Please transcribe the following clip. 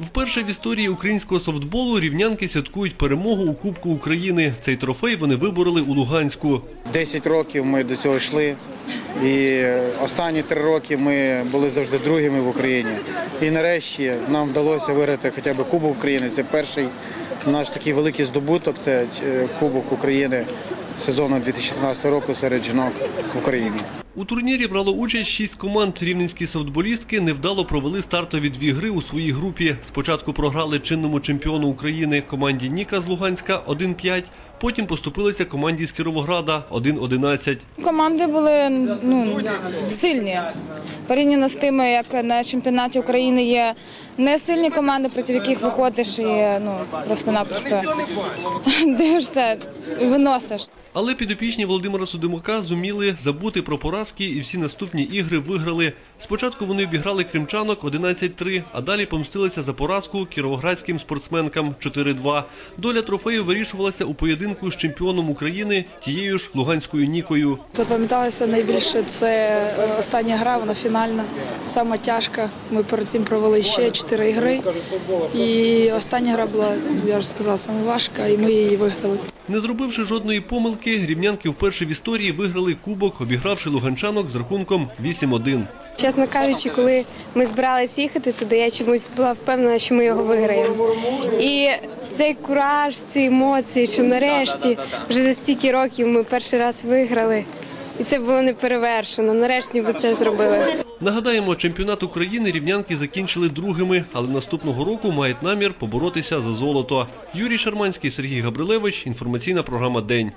Вперше в історії українського софтболу рівнянки святкують перемогу у Кубку України. Цей трофей вони вибороли у Луганську. 10 років ми до цього йшли. І останні три роки ми були завжди другими в Україні. І нарешті нам вдалося виграти хоча б Кубок України. Це перший наш такий великий здобуток. Це е, Кубок України сезону 2013 року серед жінок в Україні. У турнірі брало участь шість команд. Рівненські софтболістки невдало провели стартові дві гри у своїй групі. Спочатку програли чинному чемпіону України команді Ніка з Луганська 1-5, потім поступилися команді з Кіровограда 1-11. Команди були ну, сильні. Порівняно з тими, як на чемпіонаті України є не сильні команди, проти яких виходиш і ну, просто-напросто дивишся, виносиш. Але підопічні Володимира Судимака зуміли забути про поразки і всі наступні ігри виграли. Спочатку вони обіграли кримчанок 11-3, а далі помстилися за поразку кіровоградським спортсменкам 4-2. Доля трофею вирішувалася у поєдинку з чемпіоном України тією ж Луганською Нікою. Запам'яталося найбільше це е, остання гра, вона фінальна, сама тяжка. Ми перед цим провели ще чотири ігри. І остання гра була, я ж сказала, саме важка, і ми її виграли. Не зробивши жодної помилки, рівнянки вперше в історії виграли кубок, обігравши луганчанок з рахунком 8-1. Чесно кажучи, коли ми збиралися їхати туди, я чомусь була впевнена, що ми його виграємо. І цей кураж, ці емоції, що нарешті вже за стільки років ми перший раз виграли. І це було неперевершено. Нарешті ми це зробили. Нагадаємо, чемпіонат України рівнянки закінчили другими, але наступного року мають намір поборотися за золото. Юрій Шарманський, Сергій Габрилевич. Інформаційна програма День.